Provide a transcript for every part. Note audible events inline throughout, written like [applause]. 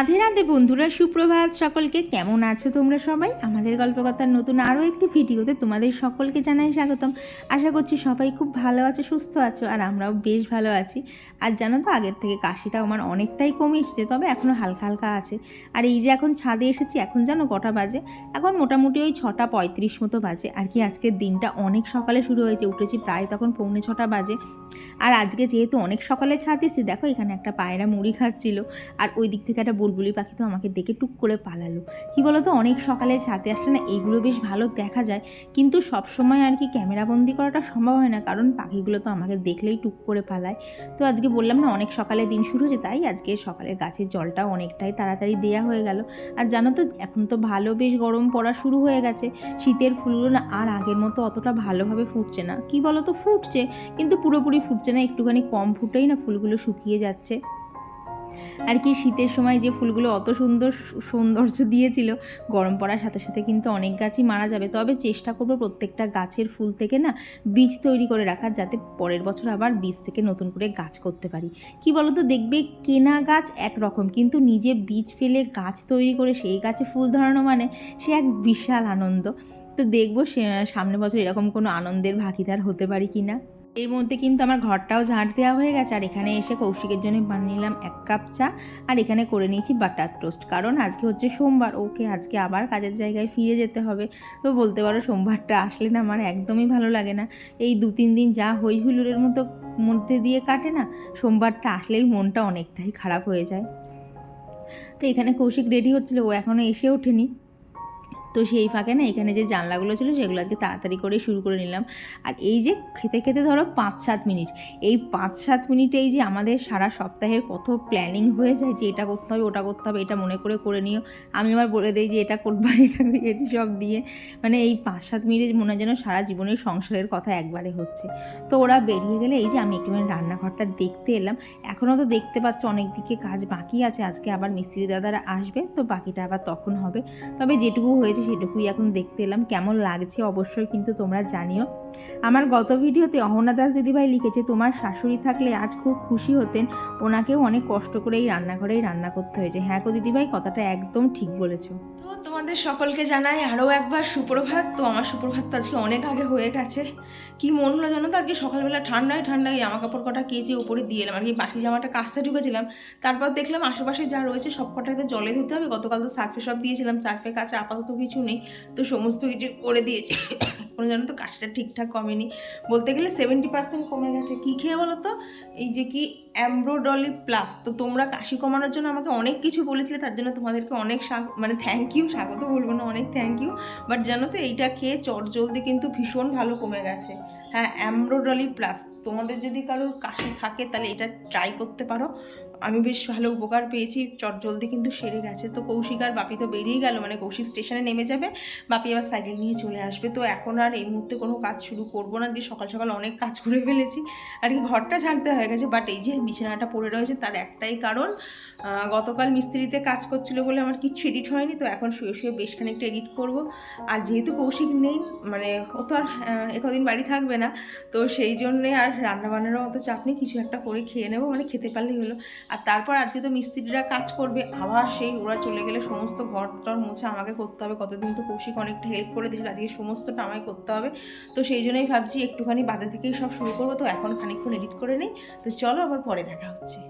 রাধে রাধে বন্ধুরা, সুপ্রভাত। সকলকে কেমন আছো তোমরা সবাই? আমাদের গল্পকথার নতুন আরও একটি ভিডিওতে তোমাদের সকলকে জানাই স্বাগতম। আশা করছি সবাই খুব ভালো আছো, সুস্থ আছো, আর আমরাও বেশ ভালো আছি। আর জানো তো, আগের থেকে কাশিটা আমার অনেকটাই কমে এসছে, তবে এখনও হালকা হালকা আছে। আর এই যে এখন ছাদে এসেছি, এখন জানো কটা বাজে? এখন মোটামুটি ওই ছটা পঁয়ত্রিশ মতো বাজে। আর কি আজকের দিনটা অনেক সকালে শুরু হয়েছে, উঠেছি প্রায় তখন পৌনে ছটা বাজে। আর আজকে যেহেতু অনেক সকালে ছাদ এসেছি, দেখো এখানে একটা পায়রা মুড়ি খাচ্ছিল। আর ওই দিক থেকে একটা বুলবুলি পাখি তো আমাকে দেখে টুক করে পালালো। কি বলো তো, অনেক সকালে ছাদে আসলে না এইগুলো বেশ ভালো দেখা যায়। কিন্তু সব সময় আর কি ক্যামেরাবন্দি করাটা সম্ভব হয় না, কারণ পাখিগুলো তো আমাকে দেখলেই টুক করে পালায়। তো আজকে বললাম না, অনেক সকালে দিন শুরু হয়েছে, তাই আজকে সকালের গাছের জলটা অনেকটাই তাড়াতাড়ি দেয়া হয়ে গেল। আর জানো তো, এখন তো ভালো বেশ গরম পড়া শুরু হয়ে গেছে। শীতের ফুলগুলো না আর আগের মতো অতটা ভালোভাবে ফুটছে না। কি বলো তো ফুটছে, কিন্তু পুরোপুরি ফুটছে না, একটুখানি কম ফুটেই না ফুলগুলো শুকিয়ে যাচ্ছে। আর কি শীতের সময় যে ফুলগুলো অত সুন্দর সৌন্দর্য দিয়েছিল, গরম পড়ার সাথে সাথে কিন্তু অনেক গাছই মারা যাবে। তবে চেষ্টা করব প্রত্যেকটা গাছের ফুল থেকে না বীজ তৈরি করে রাখার, যাতে পরের বছর আবার বীজ থেকে নতুন করে গাছ করতে পারি। কি বলতো, দেখবে কেনা গাছ একরকম, কিন্তু নিজে বীজ ফেলে গাছ তৈরি করে সেই গাছে ফুল ধরানো মানে সে এক বিশাল আনন্দ। তো দেখব সামনে বছর এরকম কোনো আনন্দের ভাগিদার হতে পারি কি না এর মধ্যে কিন্তু আমার ঘরটাও ঝাঁট দেওয়া হয়ে গেছে। আর এখানে এসে কৌশিকের জন্য বানিয়ে নিলাম এক কাপ চা। আর এখানে করে নিয়েছি বাটার টোস্ট। কারণ আজকে হচ্ছে সোমবার, ওকে আজকে আবার কাজের জায়গায় ফিরে যেতে হবে। তো বলতে পারো সোমবারটা আসলে না আমার একদমই ভালো লাগে না। এই দু তিন দিন যা হই হুলুরের মতো মধ্যে দিয়ে কাটে না, সোমবারটা আসলেই মনটা অনেকটাই খারাপ হয়ে যায়। তো এখানে কৌশিক রেডি হচ্ছিল, ও এখনও এসে ওঠেনি। তো সেই ফাঁকে না এখানে যে জানলাগুলো ছিল সেগুলো আজকে তাড়াতাড়ি করে শুরু করে নিলাম। আর এই যে খেতে খেতে ধরো পাঁচ সাত মিনিট, এই পাঁচ সাত মিনিটেই যে আমাদের সারা সপ্তাহের কত প্ল্যানিং হয়ে যায় যে এটা করতে হবে, ওটা করতে হবে, এটা মনে করে করে নিও। আমি আবার বলে দিই যে এটা করবা, [laughs] এটা এটি সব দিয়ে। মানে এই পাঁচ সাত মিনিট মনে হয় যেন সারা জীবনের সংসারের কথা একবারে হচ্ছে। তো ওরা বেরিয়ে গেলে এই যে আমি একটুখানি রান্নাঘরটা দেখতে এলাম। এখনও তো দেখতে পাচ্ছ অনেক দিকে কাজ বাকি আছে, আজকে আবার মিস্ত্রি দাদারা আসবে, তো বাকিটা আবার তখন হবে। তবে যেটুকু হয়েছে সেটুকুই এখন দেখতে এলাম। কেমন লাগছে অবশ্যই কিন্তু তোমরা জানিও। আমার গত ভিডিওতে অহনা দাস দিদিভাই লিখেছে, তোমার শাশুড়ি থাকলে আজ খুব খুশি হতেন। ওনাকেও অনেক কষ্ট করে এই রান্নাঘরেই রান্না করতে হয়েছে। হ্যাঁ কো দিদিভাই, কথাটা একদম ঠিক বলেছ। তোমাদের সকলকে জানাই আরও একবার সুপ্রভাত। তো আমার সুপ্রভাত তো আজকে অনেক আগে হয়ে গেছে। কি মন হলো জানো তো? আজকে সকালবেলা ঠান্ডায় ঠান্ডায় জামা কাপড় কটা কেচে উপরে দিয়ে এলাম। আর কি বাকি জামাটা কাস্তে ঢুকেছিলাম। তারপর দেখলাম আশেপাশে যা রয়েছে সব কটাই তো জলে ধুতে হবে। গতকাল তো সার্ফে সব দিয়েছিলাম। সার্ফে কাছে আপাতত কিছু নেই। তো সমস্ত কিছু করে দিয়েছি। কোনো জানো তো কাশিটা ঠিকঠাক কমেনি। বলতে গেলে সেভেন্টি পার্সেন্ট কমে গেছে। কী খেয়ে বলো তো? এই যে কি অ্যাম্ব্রোডলি প্লাস তো তোমরা কাশি কমানোর জন্য আমাকে অনেক কিছু বলেছিলে। তার জন্য তোমাদেরকে অনেক মানে থ্যাংক ইউ স্বাগত বলব না, অনেক থ্যাংক ইউ বাট জানো তো, এইটা খেয়ে চট জলদি কিন্তু ভীষণ ভালো কমে গেছে। হ্যাঁ অ্যাম্ব্রোডলি প্লাস তোমাদের যদি কারোর কাশি থাকে, তাহলে এটা ট্রাই করতে পারো। আমি বেশ ভালো উপকার পেয়েছি। চট জলদি কিন্তু সেরে গেছে। তো কৌশিক আর বাপি তো বেরিয়ে গেল মানে কৌশিক স্টেশনে নেমে যাবে। বাপি আবার সাইকেল নিয়ে চলে আসবে। তো এখন আর এই মুহূর্তে কোনো কাজ শুরু করব না। দিয়ে সকাল সকাল অনেক কাজ করে ফেলেছি। আর কি ঘরটা ঝাড়তে হয়ে গেছে বাট এই যে বিছানাটা পড়ে রয়েছে তার একটাই কারণ গতকাল মিস্ত্রিতে কাজ করছিল বলে আমার কিছু এডিট হয়নি। তো এখন শুয়ে শুয়ে বেশ খানিকটা এডিট করব। আর যেহেতু কৌশিক নেই মানে ও তো আর একদিন বাড়ি থাকবে না। তো সেই জন্যে আর রান্নাবান্নারও অত চাপ নেই। কিছু একটা করে খেয়ে নেব। মানে খেতে পারলেই হলো। আর তারপর আজকে তো মিস্ত্রিরা কাজ করবে, আবার সেই ওরা চলে গেলে সমস্ত ঘর টর মুছে আমাকে করতে হবে, কতদিন তো কৌশিক অনেকটা হেল্প করে দিয়েছিল, আজকে সমস্তটা আমায় করতে হবে। তো সেই জন্যই ভাবছি একটুখানি বাদে থেকেই সব শুরু করব, তো এখন খানিকক্ষণ এডিট করে নিই, তো চলো আবার পরে দেখা হচ্ছে।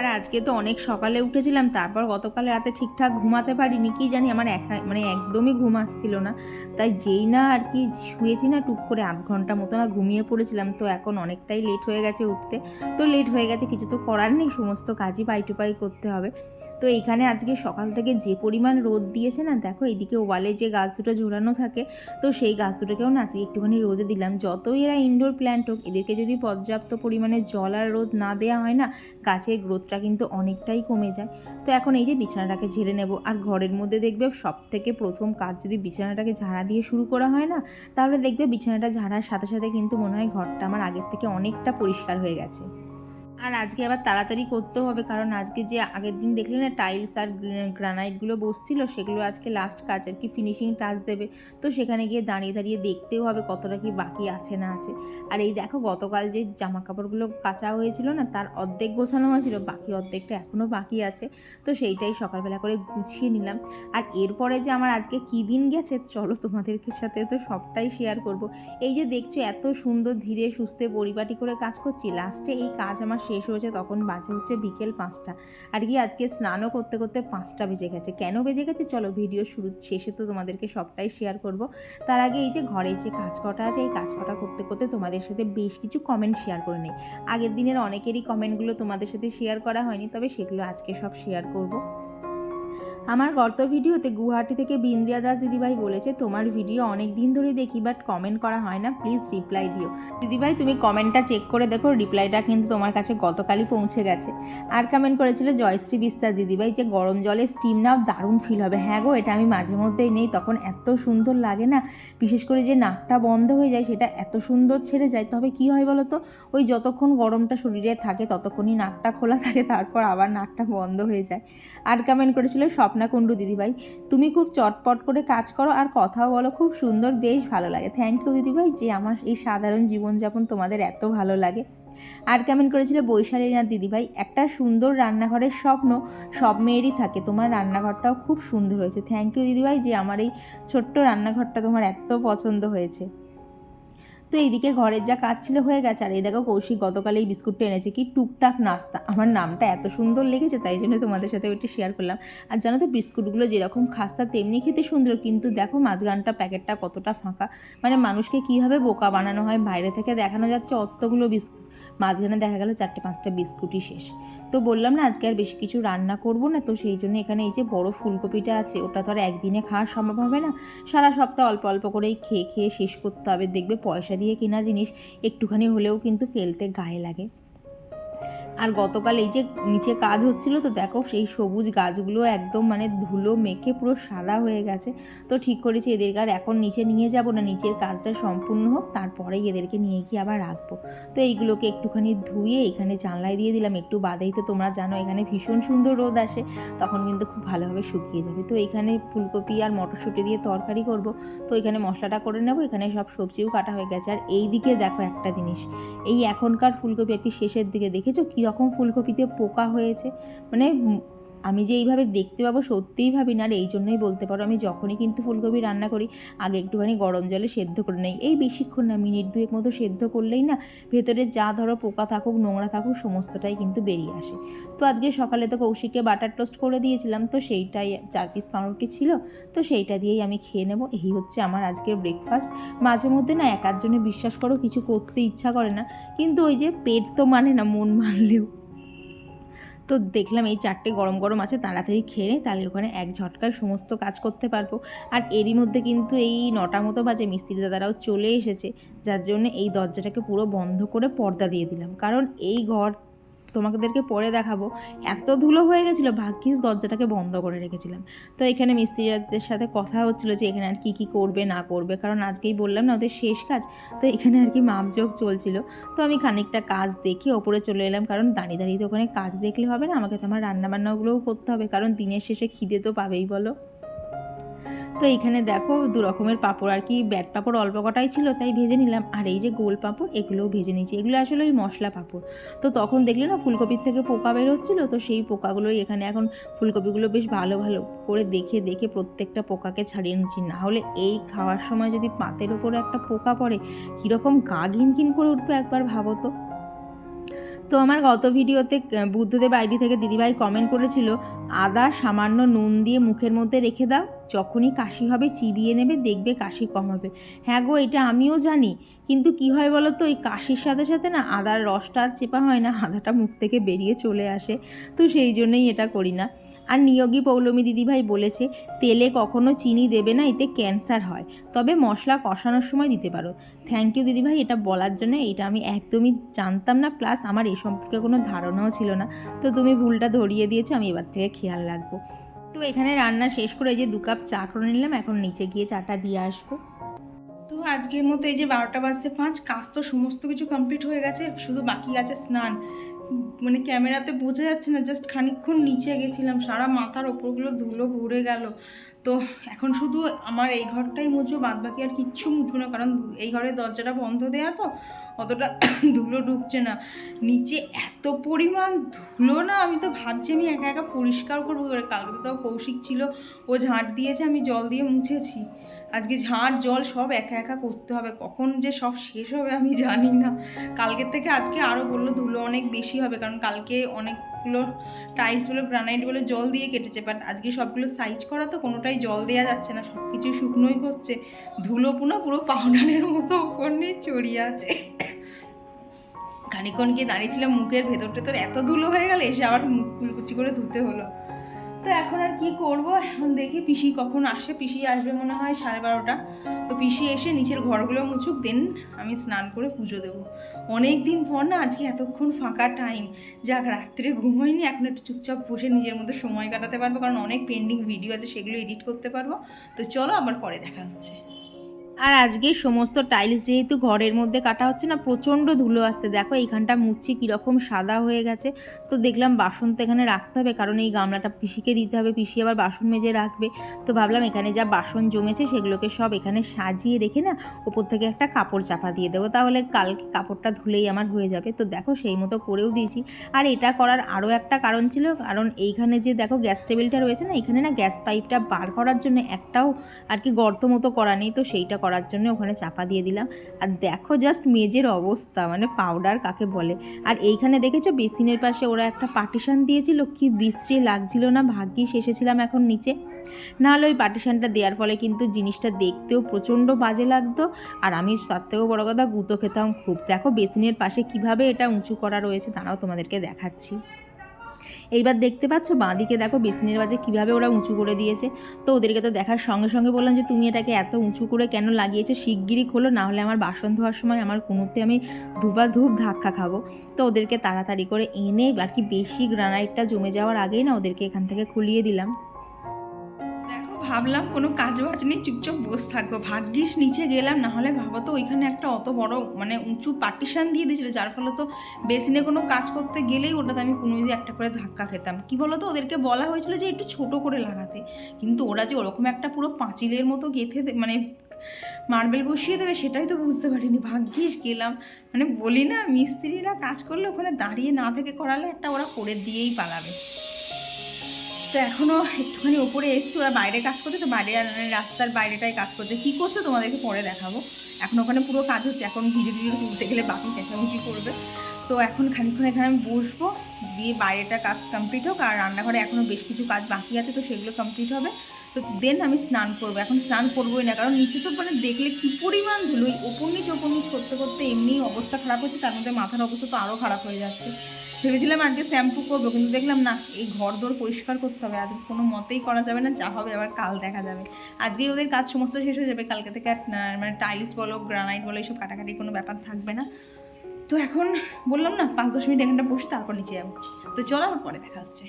আর আজকে তো অনেক সকালে উঠেছিলাম, তারপর গতকাল রাতে ঠিকঠাক ঘুমাতে পারিনি, কি জানি আমার একা মানে একদমই ঘুম আসছিল না। তাই যেই না আর কি শুয়েছি না, টুক করে আধ ঘণ্টা মতো না ঘুমিয়ে পড়েছিলাম, তো এখন অনেকটাই লেট হয়ে গেছে উঠতে। তো লেট হয়ে গেছে, কিছু তো করার নেই, সমস্ত কাজই পাই টু পাই করতে হবে। তো এইখানে আজকে সকাল থেকে যে পরিমাণ রোদ দিয়েছে না, দেখো এদিকে ওয়ালে যে গাছ দুটো ঝোলানো থাকে, তো সেই গাছ দুটোকেও না আজকে একটুখানি রোদে দিলাম। যতই এরা ইনডোর প্ল্যান্ট হোক, এদেরকে যদি পর্যাপ্ত পরিমাণে জল আর রোদ না দেওয়া হয় না, গাছের গ্রোথটা কিন্তু অনেকটাই কমে যায়। তো এখন এই যে বিছানাটাকে ঝেড়ে নেব, আর ঘরের মধ্যে দেখবে সব থেকে প্রথম কাজ যদি বিছানাটাকে ঝাড়া দিয়ে শুরু করা হয় না, তাহলে দেখবে বিছানাটা ঝাড়ার সাথে সাথে কিন্তু মনে হয় ঘরটা আমার আগের থেকে অনেকটা পরিষ্কার হয়ে গেছে। আর আজকে আবার তাড়াতাড়ি করতেও হবে, কারণ আজকে যে আগের দিন দেখলে না টাইলস আর গ্রানাইটগুলো বসছিল, সেগুলো আজকে লাস্ট কাজ আর কি ফিনিশিং টাচ দেবে। তো সেখানে গিয়ে দাঁড়িয়ে দাঁড়িয়ে দেখতেও হবে কতটা কি বাকি আছে না আছে। আর এই দেখো গতকাল যে জামা কাপড়গুলো কাঁচা হয়েছিল না, তার অর্ধেক গোছানো হয়েছিল, বাকি অর্ধেকটা এখনও বাকি আছে। তো সেইটাই সকালবেলা করে গুছিয়ে নিলাম। আর এরপরে যে আমার আজকে কী দিন গেছে, চলো তোমাদেরকে সাথে তো সবটাই শেয়ার করব। এই যে দেখছ এত সুন্দর ধীরে সুস্থে পরিপাটি করে কাজ করছি লাস্টে এই কাজ আমার শেষ হয়েছে তখন বাজে হচ্ছে বিকেল পাঁচটা। আর কি আজকে স্নানও করতে করতে পাঁচটা বেজে গেছে। কেন বেজে গেছে? চলো ভিডিও শুরু শেষে তো তোমাদেরকে সবটাই শেয়ার করব। তার আগে এই যে ঘরে যে কাজ কটা আছে, এই কাজ কটা করতে করতে তোমাদের সাথে বেশ কিছু কমেন্ট শেয়ার করে নেই। আগের দিনের অনেকেরই কমেন্টগুলো তোমাদের সাথে শেয়ার করা হয়নি, তবে সেগুলো আজকে সব শেয়ার করব। আমার গত ভিডিওতে গুয়াহাটি থেকে বিন্দিয়া দাস দিদিভাই বলেছে, তোমার ভিডিও অনেক দিন ধরে দেখি বাট কমেন্ট করা হয় না। প্লিজ রিপ্লাই দিও। দিদিভাই, তুমি কমেন্টটা চেক করে দেখো রিপ্লাইটা কিন্তু তোমার কাছে গতকালই পৌঁছে গেছে। আর কমেন্ট করেছিল জয়শ্রী বিশ্বাস দিদিভাই যে, গরম জলে স্টিম নাও, দারুণ ফিল হবে। হ্যাঁ গো, এটা আমি মাঝে মধ্যেই নেই, তখন এত সুন্দর লাগে না, বিশেষ করে যে নাকটা বন্ধ হয়ে যায়, সেটা এত সুন্দর ছেড়ে যায়, তবে কি হয় বলো তো, ওই যতক্ষণ গরমটা শরীরে থাকে, ততক্ষণই নাকটা খোলা থাকে, তারপর আবার নাকটা বন্ধ হয়ে যায়। আর কমেন্ট করেছিল, স্বপ্না কুণ্ডু দিদিভাই, তুমি খুব চটপট করে কাজ করো আর কথাও বলো, খুব সুন্দর, বেশ ভালো লাগে। থ্যাংক ইউ দিদিভাই যে আমার এই সাধারণ জীবনযাপন তোমাদের এত ভালো লাগে। আর কমেন্ট করেছিল বৈশালীনাথ দিদিভাই, একটা সুন্দর রান্নাঘরের স্বপ্ন সব মেয়েরই থাকে, তোমার রান্নাঘরটাও খুব সুন্দর হয়েছে। থ্যাংক ইউ দিদিভাই যে আমার এই ছোট্ট রান্নাঘরটা তোমার এত পছন্দ হয়েছে। তো এইদিকে ঘরের যা কাজ ছিল হয়ে গেছে। আর এই দেখো কৌশিক গতকাল এই বিস্কুটটা এনেছে। কি টুকটাক নাস্তা। আমার নামটা এত সুন্দর লেগেছে, তাই জন্য তোমাদের সাথে একটু শেয়ার করলাম। আর জানো তো বিস্কুটগুলো যেরকম খাস্তা, তেমনি খেতে সুন্দর। কিন্তু দেখো মাঝগানটা প্যাকেটটা কতটা ফাঁকা। মানে মানুষকে কীভাবে বোকা বানানো হয়, বাইরে থেকে দেখানো যাচ্ছে অতগুলো বিস্কুট। মাঝখানে দেখা গেল চারটে পাঁচটা বিস্কুটই শেষ। তো বললাম না, আজকে আর বেশি কিছু রান্না করব না, তো সেই জন্য এখানে এই যে বড় ফুলকপিটা আছে, ওটা তো আর একদিনে খাওয়া সম্ভব হবে না। সারা সপ্তাহ অল্প অল্প করেই খেয়ে খেয়ে শেষ করতে হবে, দেখবে পয়সা দিয়ে কেনা জিনিস, একটুখানি হলেও কিন্তু ফেলতে গায়ে লাগে। আর গতকাল এই যে নিচে কাজ হচ্ছিল, তো দেখো সেই সবুজ গাছগুলো একদম মানে ধুলো মেখে পুরো সাদা হয়ে গেছে। তো ঠিক করেছি এদেরকে আর এখন নিচে নিয়ে যাব না, নিচের কাজটা সম্পূর্ণ হোক, তারপরেই এদেরকে নিয়ে গিয়ে আবার রাখব। তো এইগুলোকে একটুখানি ধুয়ে এখানে জানলায় দিয়ে দিলাম, একটু বাদেই তো তোমরা জানো এখানে ভীষণ সুন্দর রোদ আসে, তখন কিন্তু খুব ভালোভাবে শুকিয়ে যাবে। তো এখানে ফুলকপি আর মটরশুঁটি দিয়ে তরকারি করব, তো এখানে মশলাটা করে নেব, এখানে সব সবজিও কাটা হয়ে গেছে। আর এই দিকে দেখো একটা জিনিস, এই এখনকার ফুলকপি একটি শেষের দিকে, দেখেছ কীরকম ফুলকপিতে পোকা হয়েছে মানে আমি যে এইভাবে দেখতে পাবো সত্যিই ভাবি না, আর এই জন্যই বলতে পারো আমি যখনই কিন্তু ফুলকপি রান্না করি, আগে একটুখানি গরম জলে সেদ্ধ করে নেই। এই বেশিক্ষণ না, মিনিট দুয়েক মতো সেদ্ধ করলেই না ভেতরে যা ধরো পোকা থাকুক, নোংরা থাকুক, সমস্তটাই কিন্তু বেরিয়ে আসে। তো আজকে সকালে তো কৌশিককে বাটার টোস্ট করে দিয়েছিলাম, তো সেইটাই চার পিস পাউরুটি ছিল, তো সেইটা দিয়েই আমি খেয়ে নেব। এই হচ্ছে আমার আজকের ব্রেকফাস্ট মাঝে মধ্যে না একার জন্য বিশ্বাস করো কিছু করতে ইচ্ছা করে না, কিন্তু ওই যে পেট তো মানে না, মন মানলেও। তো দেখলাম এই চারটে গরম গরম আছে, তাড়াতাড়ি খেয়ে তাহলে ওখানে এক ঝটকায় সমস্ত কাজ করতে পারব। আর এরই মধ্যে কিন্তু এই নটা মতো বাজে মিস্ত্রি দাদারাও চলে এসেছে, যার জন্য এই দরজাটাকে পুরো বন্ধ করে পর্দা দিয়ে দিলাম। কারণ এই ঘর তোমাদেরকে পরে দেখাবো। এত ধুলো হয়ে গেছিল, ভাগ্যিস দরজাটাকে বন্ধ করে রেখেছিলাম। তো এখানে মিস্ত্রিদের সাথে কথা হচ্ছিল যে এখানে আর কী কী করবে, না করবে। কারণ আজকেই বললাম না, ওদের শেষ কাজ। তো এখানে আর কি মাপজোক চলছিল। তো আমি খানিকটা কাজ দেখে ওপরে চলে এলাম। কারণ দাঁড়িয়ে দাঁড়িয়ে তো ওখানে কাজ দেখলে হবে না, আমাকে তো আমার রান্নাবান্নাগুলোও করতে হবে। কারণ দিনের শেষে খিদে তো পাবেই, বলো। তো এইখানে দেখো দু রকমের পাঁপড়, আর কি ব্যাট পাঁপড় অল্প কটাই ছিল, তাই ভেজে নিলাম। আর এই যে গোল পাঁপড়, এগুলোও ভেজে নিয়েছি। এগুলো আসলে ওই মশলা পাঁপড়। তো তখন দেখলে না, ফুলকপির থেকে পোকা বেরোচ্ছিলো তো সেই পোকাগুলোই এখানে এখন ফুলকপিগুলো বেশ ভালো ভালো করে দেখে দেখে প্রত্যেকটা পোকাকে ছাড়িয়ে নিচ্ছি। না হলে এই খাওয়ার সময় যদি পাতের ওপরে একটা পোকা পড়ে, কীরকম গা ঘিনঘিন করে উঠবে একবার ভাবো তো। তো আমার গত ভিডিওতে বুদ্ধদেব আইডি থেকে দিদিভাই কমেন্ট করেছিল, আদা সামান্য নুন দিয়ে মুখের মধ্যে রেখে দাও যখনই কাশি হবে চিবিয়ে নেবে, দেখবে কাশি কম হবে। হ্যাঁ গো, এটা আমিও জানি। কিন্তু কি হয় বলো তো এই কাশির সাথে সাথে না আদার রসটা আর চেপা হয় না, আদাটা মুখ থেকে বেরিয়ে চলে আসে। তো সেই জন্যই এটা করি না। আর নিয়োগী পৌলমী দিদিভাই বলেছে, তেলে কখনো চিনি দেবে না, এতে ক্যান্সার হয়। তবে মশলা কষানোর সময় দিতে পারো। থ্যাংক ইউ দিদিভাই, এটা বলার জন্য এটা আমি একদমই জানতাম না, প্লাস আমার এই সম্পর্কে কোনো ধারণাও ছিল না। তো তুমি ভুলটা ধরিয়ে দিয়েছ, আমি এবার থেকে খেয়াল রাখব। তো এখানে রান্না শেষ করে যে দু কাপ চা করে নিলাম, এখন নিচে গিয়ে চাটা দিয়ে আসব। তো আজকের মতো এই যে বারোটা বাজতে পাঁচ, কাজ তো সমস্ত কিছু কমপ্লিট হয়ে গেছে, শুধু বাকি আছে স্নান। মানে ক্যামেরাতে বোঝা যাচ্ছে না জাস্ট খানিকক্ষণ নিচে গেছিলাম, সারা মাথার ওপরগুলো ধুলো ভরে গেল। তো এখন শুধু আমার এই ঘরটাই মুছবো বাদ বাকি আর কিচ্ছু মুছবো না, কারণ এই ঘরের দরজাটা বন্ধ দেয়া তো অতটা [coughs] ধুলো ঢুকছে না। নিচে এত পরিমাণ ধুলো না, আমি তো ভাবছি আমি একা একা পরিষ্কার করব। এবারে কালকে তো কৌশিক ছিল, ও ঝাঁট দিয়েছে, আমি জল দিয়ে মুছেছি। আজকে ঝাঁট, জল সব একা একা করতে হবে। কখন যে সব শেষ হবে আমি জানি না। কালকের থেকে আজকে আরও বলল ধুলো অনেক বেশি হবে, কারণ কালকে অনেকগুলো টাইলস বলে গ্রানাইট বলে, জল দিয়ে কেটেছে বাট আজকে সবগুলো সাইজ করা তো কোনোটাই জল দেওয়া যাচ্ছে না সব কিছু শুকনোই করছে। ধুলো পুনো পুরো পাউডারের মতো ওপর নিয়ে চড়িয়ে আছে। খানিকক্ষণ গিয়ে দাঁড়িয়েছিলাম মুখের ভেতর টেতর এত ধুলো হয়ে গেল, এসে আবার মুখ কুলকুচি করে ধুতে হলো। তো এখন আর কি করব? এখন দেখি পিসি কখন আসে। পিসি আসবে মনে হয় সাড়ে বারোটা। তো পিসি এসে নিচের ঘরগুলো মুছুক, দেন আমি স্নান করে পুজো দেবো। অনেক দিন পর না আজকে এতক্ষণ ফাঁকা টাইম যাক, রাত্রে ঘুমোয়নি এখন একটু চুপচাপ বসে নিজের মধ্যে সময় কাটাতে পারব, কারণ অনেক পেন্ডিং ভিডিও আছে, সেগুলো এডিট করতে পারব। তো চলো আবার পরে দেখা হচ্ছে। আর আজকে সমস্ত টাইলস যেহেতু ঘরের মধ্যে কাটা হচ্ছে না, প্রচণ্ড ধুলো আসছে। দেখো, এইখানটা মুচ্ছি কীরকম সাদা হয়ে গেছে। তো দেখলাম বাসন তো এখানে রাখতে হবে, কারণ এই গামলাটা পিসিকে দিতে হবে, পিসি আবার বাসন মেজে রাখবে। তো ভাবলাম এখানে যা বাসন জমেছে, সেগুলোকে সব এখানে সাজিয়ে রেখে না, ওপর থেকে একটা কাপড় চাপা দিয়ে দেবো। তাহলে কালকে কাপড়টা ধুলেই আমার হয়ে যাবে। তো দেখো, সেই মতো করেও দিয়েছি। আর এটা করার আরও একটা কারণ ছিল, কারণ এইখানে যে দেখো, গ্যাস টেবিলটা রয়েছে না, এখানে না গ্যাস পাইপটা বার করার জন্য একটাও আর কি গর্ত মতো করা নেই, তো সেইটা করার জন্য ওখানে চাপা দিয়ে দিলাম। আর দেখো জাস্ট মেজের অবস্থা মানে পাউডার কাকে বলে। আর এইখানে দেখেছ বেসিনের পাশে ওরা একটা পার্টিশান দিয়েছিল? কি বিশ্রী লাগছিল না, ভাগ্যিস এসেছিলাম এখন নিচে। নাহলে ওই পার্টিশানটা দেওয়ার ফলে কিন্তু জিনিসটা দেখতেও প্রচণ্ড বাজে লাগতো। আর আমি তার থেকেও বড় কথা, গুঁতো খেতাম খুব। দেখো বেসিনের পাশে কীভাবে এটা উঁচু করা রয়েছে, তারাও তোমাদেরকে দেখাচ্ছি। এইবার দেখতে পাচ্ছ, বাঁদিকে দেখো বেসিনের বাজে কীভাবে ওরা উঁচু করে দিয়েছে। তো ওদেরকে তো দেখার সঙ্গে সঙ্গে বললাম যে, তুমি এটাকে এত উঁচু করে কেন লাগিয়েছো? শিগগিরই খোলো, না হলে আমার বাসন ধোয়ার সময় আমার কুনুতে আমি ধুবা ধূপ ধাক্কা খাব। তো ওদেরকে তাড়াতাড়ি করে এনে আর কি বেশি গ্রানাইটটা জমে যাওয়ার আগেই না ওদেরকে এখান থেকে খুলিয়ে দিলাম। ভাবলাম কোনো কাজ বাজ নেই, চুপচাপ বসে থাকব। ভাগ্যিস নিচে গেলাম না হলে ভাবো তো ওইখানে একটা অত বড় মানে উঁচু পার্টিশান দিয়ে দিয়েছিল, যার ফলে তো বেসিনে কোনো কাজ করতে গেলেই ওটাতে আমি কোনো দিয়ে একটা করে ধাক্কা খেতাম। কি বলো তো ওদেরকে বলা হয়েছিল যে একটু ছোট করে লাগাতে। কিন্তু ওরা যে ওরকম একটা পুরো পাঁচিলের মতো গেঁথে মানে মার্বেল বসিয়ে দেবে, সেটাই তো বুঝতে পারিনি। ভাগ্যিস গেলাম। মানে বলি না, মিস্ত্রিরা কাজ করলে ওখানে দাঁড়িয়ে না থেকে করালে একটা ওরা করে দিয়েই পালাবে। তো এখনও একটুখানি ওপরে এসছি, ওরা বাইরে কাজ করছে তো বাইরে মানে রাস্তার বাইরেটাই কাজ করছে। কী করছে তোমাদেরকে পরে দেখাবো। এখন ওখানে পুরো কাজ হচ্ছে, এখন ভিডিও টিডিও তুলতে গেলে বাকি চেঁচামেচি করবে। তো এখন খানিকক্ষণ এখানে আমি বসবো, দিয়ে বাইরেটা কাজ কমপ্লিট হোক, আর রান্নাঘরে এখনও বেশ কিছু কাজ বাকি আছে, তো সেগুলো কমপ্লিট হবে। তো দেন আমি স্নান করব। এখন স্নান করবোই না, কারণ নিচে তো মানে দেখলে কী পরিমাণ ধুলো ওপর নিচ ওপর নিচ করতে করতে এমনি অবস্থা খারাপ হচ্ছে, তার মধ্যে মাথার অবস্থা তো আরও খারাপ হয়ে যাচ্ছে। ভেবেছিলাম আজকে শ্যাম্পু করব, কিন্তু দেখলাম না, এই ঘর দোর পরিষ্কার করতে হবে। আজকে কোনো মতেই করা যাবে না, যা হবে আবার কাল দেখা যাবে। আজকেই ওদের কাজ সমস্ত শেষ হয়ে যাবে, কালকে থেকে মানে টাইলস বলো, গ্রানাইট বলো এইসব কাটাকাটি কোনো ব্যাপার থাকবে না। তো এখন বললাম না, পাঁচ দশ মিনিট এখানটা বসে তারপর নিচে যাব। তো চলো আবার পরে দেখা হচ্ছে।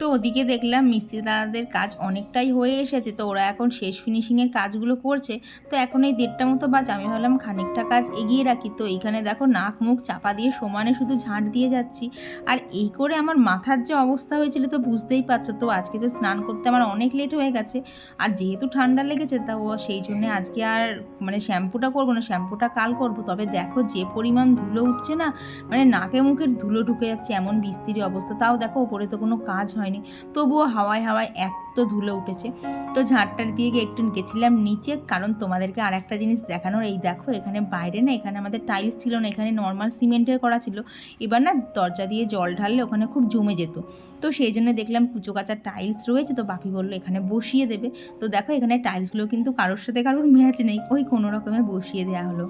তো ওদিকে দেখলাম মিস্ত্রি দাদাদের কাজ অনেকটাই হয়ে এসেছে, তো ওরা এখন শেষ ফিনিশিংয়ের কাজগুলো করছে। তো এখন এই দেড়টা মতো বাজ, আমি ভাবলাম খানিকটা কাজ এগিয়ে রাখি। তো এইখানে দেখো নাক মুখ চাপা দিয়ে সমানে শুধু ঝাঁট দিয়ে যাচ্ছি। আর এই করে আমার মাথার যে অবস্থা হয়েছিল তো বুঝতেই পারছ, তো আজকে তো স্নান করতে আমার অনেক লেট হয়ে গেছে। আর যেহেতু ঠান্ডা লেগেছে, তা ও সেই জন্যে আজকে আর মানে শ্যাম্পুটা করব না, শ্যাম্পুটা কাল করব। তবে দেখো যে পরিমাণ ধুলো উঠছে না মানে নাকে মুখের ধুলো ঢুকে যাচ্ছে, এমন বিস্তৃতি অবস্থা। তাও দেখো ওপরে তো কোনো কাজ হয়নি। তবুও হাওয়ায় হাওয়ায় এত ধুলো উঠেছে। তো ঝাঁটটার দিয়ে গিয়ে একটু গেছিলাম নিচে, কারণ তোমাদেরকে আর একটা জিনিস দেখানোর, এই দেখো এখানে বাইরে না, এখানে আমাদের টাইলস ছিল না, এখানে নর্মাল সিমেন্টের করা ছিল। এবার না দরজা দিয়ে জল ঢাললে ওখানে খুব জমে যেত। তো সেই জন্য দেখলাম কুচো কাচা টাইলস রয়েছে, তো বাপি বলল এখানে বসিয়ে দেবে। তো দেখো এখানে টাইলসগুলো কিন্তু কারোর সাথে কারোর ম্যাচ নেই, ওই কোনো রকমে বসিয়ে দেওয়া হলো।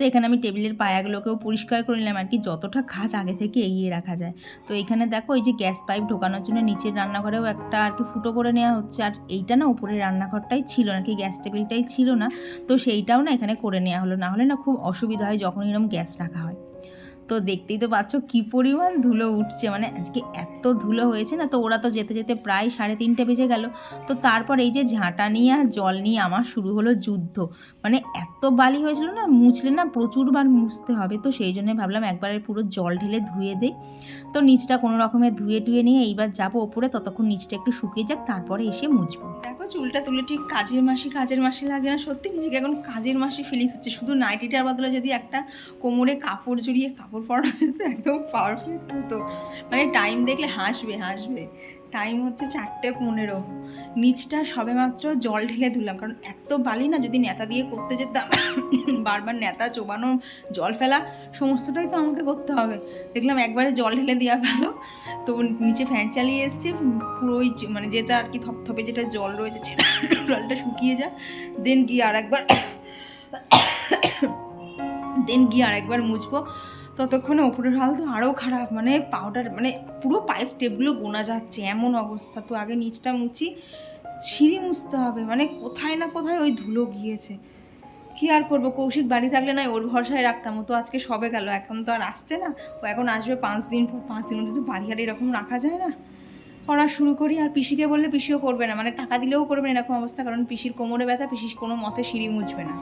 তো এখানে আমি টেবিলের পায়াগুলোকেও পরিষ্কার করে নিলাম আর কি, যতটা কাজ আগে থেকে এগিয়ে রাখা যায়। তো এখানে দেখো এই যে গ্যাস পাইপ ঢোকানোর জন্য নিচের রান্নাঘরেও একটা আর কি ফুটো করে নেওয়া হচ্ছে, আর এইটা না উপরের রান্নাঘরটাই ছিল না, কি গ্যাস টেবিলটাই ছিল না, তো সেইটাও না এখানে করে নেওয়া হলো। না হলে না খুব অসুবিধা হয় যখন এরকম গ্যাস রাখা হয়। তো দেখতেই তো পাচ্ছ কী পরিমাণ ধুলো উঠছে। মানে আজকে এত ধুলো হয়েছে না, তো ওরা তো যেতে যেতে প্রায় সাড়ে তিনটে বেজে গেল। তো তারপর এই যে ঝাঁটা নিয়ে আর জল নিয়ে আমার শুরু হলো যুদ্ধ। মানে এত বালি হয়েছিল না, মুছলে না প্রচুরবার মুছতে হবে। তো সেই জন্য ভাবলাম একবারে পুরো জল ঢেলে ধুয়ে দেই। তো নিচটা কোনো রকমে ধুয়ে টুয়ে নিয়ে এইবার যাব ওপরে, ততক্ষণ নিচটা একটু শুকিয়ে যাক, তারপরে এসে মুছবো। দেখো চুলটা তুলে ঠিক কাজের মাসি কাজের মাসি লাগে না সত্যি? নিজেকে এখন কাজের মাসি ফিলিংস হচ্ছে। শুধু নাইটিটার বদলে যদি একটা কোমরে কাপড় জড়িয়ে কাপড় যেত একদম পারফেক্ট হতো মানে টাইম দেখলে হাসবে হাসবে। টাইম হচ্ছে চারটে পনেরো। নিচটা সবেমাত্র জল ঢেলে ধুলাম। কারণ এত বালি না, যদি নেতা দিয়ে করতে যেতাম, বারবার নেতা চোবানো, জল ফেলা, সমস্তটাই তো আমাকে করতে হবে। দেখলাম একবারে জল ঢেলে দেওয়া গেল তো নিচে ফ্যান চালিয়ে এসছে পুরোই মানে যেটা আর কি থপথপে যেটা জল রয়েছে, সেটা জলটা শুকিয়ে যায় দেন গিয়ে আর একবার দেন গিয়ে আর একবার মুছবো। ততক্ষণে ওপরের হাল তো আরও খারাপ মানে পাউডার মানে পুরো পায়ের স্টেপগুলো গোনা যাচ্ছে, এমন অবস্থা। তো আগে নিচটা মুছি সিঁড়ি মুছতে হবে মানে কোথায় না কোথায় ওই ধুলো গিয়েছে। কি আর করব, কৌশিক বাড়ি থাকলে নয়, ওর ভরসায় রাখতাম। ও তো আজকে সবে গেল, এখন তো আর আসছে না। ও এখন আসবে পাঁচ দিন পর, পাঁচ দিন মধ্যে তো বাড়ি আর এরকম রাখা যায় না। করা শুরু করি, আর পিসিকে বললে পিসিও করবে না মানে টাকা দিলেও করবে না, এরকম অবস্থা। কারণ পিসির কোমরে ব্যথা, পিসির কোনো মতে সিঁড়ি মুছবে না।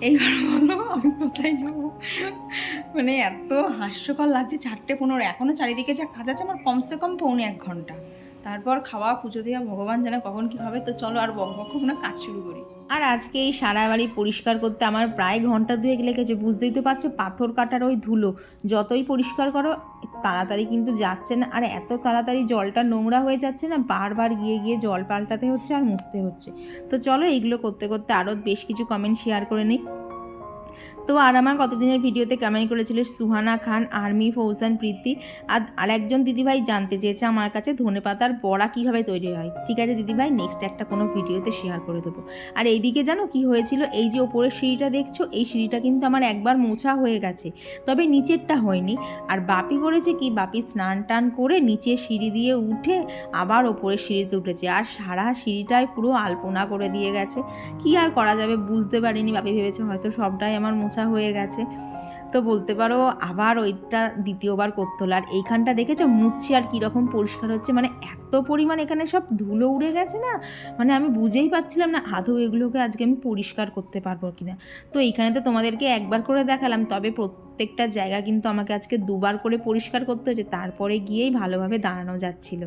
এইবার বলো, আমি কোথায় যাব? মানে এত হাস্যকর লাগছে, চারটে পনেরো। এখনও চারিদিকে যা কাজ আছে, আমার কমসে কম পৌনে এক ঘণ্টা। তারপর খাওয়া, পুজো দেওয়া, ভগবান জানে কখন কি হবে, তো চলো আর বক বক না, কাজ শুরু করি। আর আজকে এই সারা বাড়ি পরিষ্কার করতে আমার প্রায় ঘণ্টা দুয়েক লেগেছে। বুঝতেই তো পারছ, পাথর কাটার ওই ধুলো। যতই পরিষ্কার করো, তাড়াতাড়ি কিন্তু যাচ্ছে না। আর এত তাড়াতাড়ি জলটা নোংরা হয়ে যাচ্ছে না, বারবার গিয়ে গিয়ে জল পাল্টাতে হচ্ছে আর মুছতে হচ্ছে। তো চলো এইগুলো করতে করতে আরও বেশ কিছু কমেন্ট শেয়ার করে নিই। তো আর আমার কতদিনের ভিডিওতে কমেন্ট করেছিল সুহানা খান, আর্মি ফৌসান প্রীতি আর আরেকজন দিদিভাই জানতে চেয়েছে আমার কাছে ধনেপাতার বড়া কীভাবে তৈরি হয়। ঠিক আছে দিদিভাই নেক্সট একটা কোনো ভিডিওতে শেয়ার করে দেবো। আর এইদিকে জানো কি হয়েছিল? এই যে ওপরের সিঁড়িটা দেখছ, এই সিঁড়িটা কিন্তু আমার একবার মোছা হয়ে গেছে, তবে নিচেরটা হয়নি। আর বাপি করেছে কি? বাপি স্নান টান করে নিচে সিঁড়ি দিয়ে উঠে আবার ওপরের সিঁড়িতে উঠেছে। আর সারা সিঁড়িটায় পুরো আলপনা করে দিয়ে গেছে। কি আর করা যাবে বুঝতে পারিনি, বাপি ভেবেছে হয়তো সবটাই আমার মোছা হয়ে গেছে। তো বলতে পারো আবার ওইটা দ্বিতীয়বার করতে হলো। আর এইখানটা দেখেছ? মুছছি আর কীরকম পরিষ্কার হচ্ছে? মানে এত পরিমাণ এখানে সব ধুলো উড়ে গেছে না? মানে আমি বুঝেই পাচ্ছিলাম না, আদৌ এগুলোকে আজকে আমি পরিষ্কার করতে পারব কি না তো এইখানে তো তোমাদেরকে একবার করে দেখালাম, তবে প্রত্যেকটা জায়গা কিন্তু আমাকে আজকে দুবার করে পরিষ্কার করতে হয়েছে। তারপরে গিয়েই ভালোভাবে দাঁড়ানো যাচ্ছিল।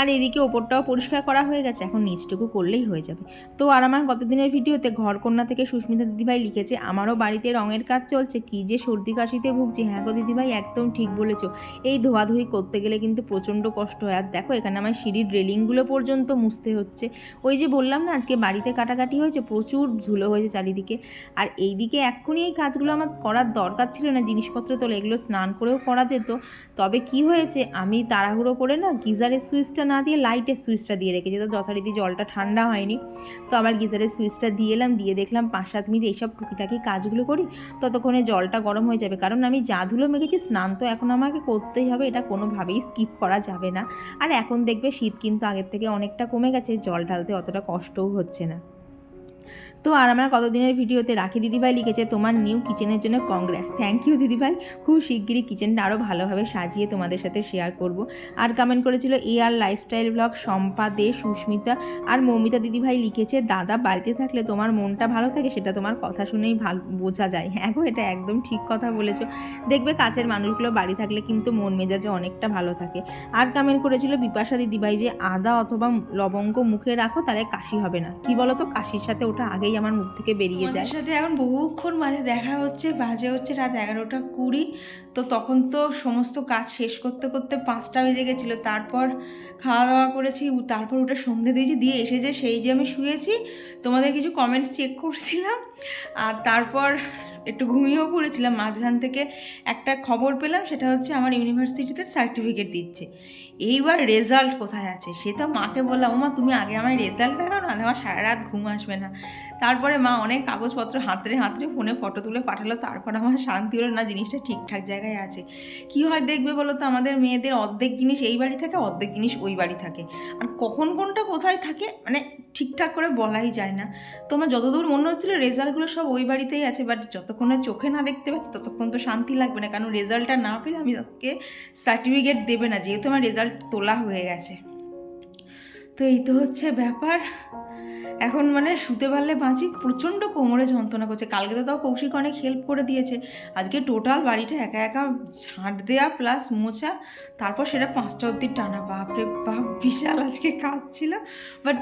আর এদিকে ওপরটাও পরিষ্কার করা হয়ে গেছে, এখন নিচটুকু করলেই হয়ে যাবে। তো আর আমার গতদিনের ভিডিওতে ঘরকন্যা থেকে সুস্মিতা দিদিভাই লিখেছে, আমারও বাড়িতে রঙের কাজ চলছে, কি যে সর্দি কাশিতে ভুগছি। হ্যাঁ গো দিদিভাই, একদম ঠিক বলেছ। এই ধোয়াধুয়ি করতে গেলে কিন্তু প্রচণ্ড কষ্ট হয়। আর দেখো, এখানে আমার সিঁড়ির রেলিংগুলো পর্যন্ত মুছতে হচ্ছে। ওই যে বললাম না, আজকে বাড়িতে কাটাকাটি হয়েছে, প্রচুর ধুলো হয়েছে চারিদিকে। আর এইদিকে এক্ষুনি এই কাজগুলো আমার করার দরকার ছিল না, জিনিসপত্র তোলে, এগুলো স্নান করেও করা যেত। তবে কি হয়েছে, আমি তাড়াহুড়ো করে না, গিজারের সুইচটা না দিয়ে লাইটের সুইচটা দিয়ে রেখেছি। তো যথারীতি জলটা ঠান্ডা হয়নি। তো আবার গিজারের সুইচটা দিয়ে এলাম, দিয়ে দেখলাম পাঁচ সাত মিনিট এইসব টুকিটাকি কাজগুলো করি, ততক্ষণে জলটা গরম হয়ে যাবে। কারণ আমি যা ধুলো মেখেছি, স্নান তো এখন আমাকে করতেই হবে, এটা কোনোভাবেই স্কিপ করা যাবে না। আর এখন দেখবে শীত কিন্তু আগের থেকে অনেকটা কমে গেছে, জল ঢালতে অতটা কষ্টও হচ্ছে না। তো আর আমার কতদিনের ভিডিওতে রাখি? দিদিভাই লিখেছে, তোমার নিউ কিচেনের জন্য কংগ্রেস থ্যাংক ইউ দিদিভাই। খুব শিগগিরই কিচেনটা আরও ভালোভাবে সাজিয়ে তোমাদের সাথে শেয়ার করব। আর কমেন্ট করেছিল A R lifestyle blog Shampa De, Susmita. আর মৌমিতা দিদিভাই লিখেছে, দাদা, বাড়িতে থাকলে তোমার মনটা ভালো থাকে, সেটা তোমার কথা শুনেই ভালো, বোঝা যায়। হ্যাঁ গো, এটা একদম ঠিক কথা বলেছ। দেখবে কাছের মানুষগুলো বাড়ি থাকলে কিন্তু মন মেজাজে অনেকটা ভালো থাকে। আর কমেন্ট করেছিল বিপাশা দিদিভাই যে, আদা অথবা লবঙ্গ মুখে রাখো, তাহলে কাশি হবে না। কি বলো তো কাশির সাথে ওটা আগেই আমার মুখ থেকে বেরিয়ে যায়। সাথে এখন বহুক্ষণ মাঝে দেখা হচ্ছে বাজে হচ্ছে রাত এগারোটা কুড়ি। তো তখন তো সমস্ত কাজ শেষ করতে করতে পাঁচটা বেজে গেছিল। তারপর খাওয়া দাওয়া করেছি তারপর ওটা সন্ধে দিয়েছি দিয়ে এসে যে সেই যে আমি শুয়েছি তোমাদের কিছু কমেন্টস চেক করছিলাম। আর তারপর একটু ঘুমিয়েও পড়েছিলাম, মাঝখান থেকে একটা খবর পেলাম, সেটা হচ্ছে আমার ইউনিভার্সিটিতে সার্টিফিকেট দিচ্ছে। এইবার রেজাল্ট কোথায় আছে? সে তো মাকে বললাম মা তুমি আগে আমার রেজাল্ট দেখাও, নাহলে আমার সারা রাত ঘুম আসবে না। তারপরে মা অনেক কাগজপত্র হাতড়ে হাতড়ে ফোনে ফটো তুলে পাঠালো, তারপর আমার শান্তি হলো না, জিনিসটা ঠিকঠাক জায়গায় আছে। কি হয় দেখবে বলো তো, আমাদের মেয়েদের অর্ধেক জিনিস এই বাড়ি থাকে, অর্ধেক জিনিস ওই বাড়ি থাকে। আর কখন কোনটা কোথায় থাকে মানে ঠিকঠাক করে বলাই যায় না। তোমার যতদূর মনে হচ্ছিল রেজাল্টগুলো সব ওই বাড়িতেই আছে, বাট যতক্ষণ না চোখে না দেখতে পাচ্ছি, ততক্ষণ তো শান্তি লাগবে না। কারণ রেজাল্টটা না পেলে আমি তাকে সার্টিফিকেট দেবে না, যেহেতু আমার রেজাল্ট তোলা হয়ে গেছে। তো এই তো হচ্ছে ব্যাপার। এখন মানে শুতে পারলে বাঁচি, প্রচণ্ড কোমরে যন্ত্রণা করছে। কালকে তো তাও কৌশিক অনেক হেল্প করে দিয়েছে। আজকে টোটাল বাড়িটা একা একা ঝাঁট দেওয়া প্লাস মোছা, তারপর সেটা পাঁচটা অবধি টানা। বাপরে বাপ, বিশাল আজকে কাজ ছিল। বাট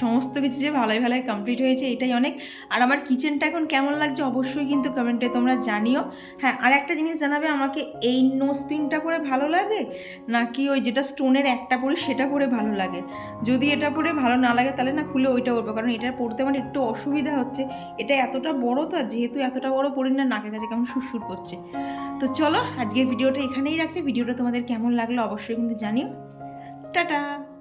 সমস্ত কিছু যে ভালোই ভালোই কমপ্লিট হয়েছে, এটাই অনেক। আর আমার কিচেনটা এখন কেমন লাগছে অবশ্যই কিন্তু কমেন্টে তোমরা জানিও। হ্যাঁ আর একটা জিনিস জানাবে, আমাকে এই নোজ পিনটা পরে ভালো লাগে? নাকি ওই যেটা স্টোনের একটা পরে সেটা পরে ভালো লাগে? যদি এটা পরে ভালো না লাগে, তাহলে না খুলে ওইটা করব কারণ এটা পরতে আমার একটু অসুবিধা হচ্ছে। এটা এতটা বড় তো যেহেতু এতটা বড় পরি না, নাকের কাছে কেমন সুরসুর করছে। তো চলো, আজকের ভিডিওটা এখানেই রাখছি। ভিডিওটা তোমাদের কেমন লাগল অবশ্যই কিন্তু জানিও। টাটা!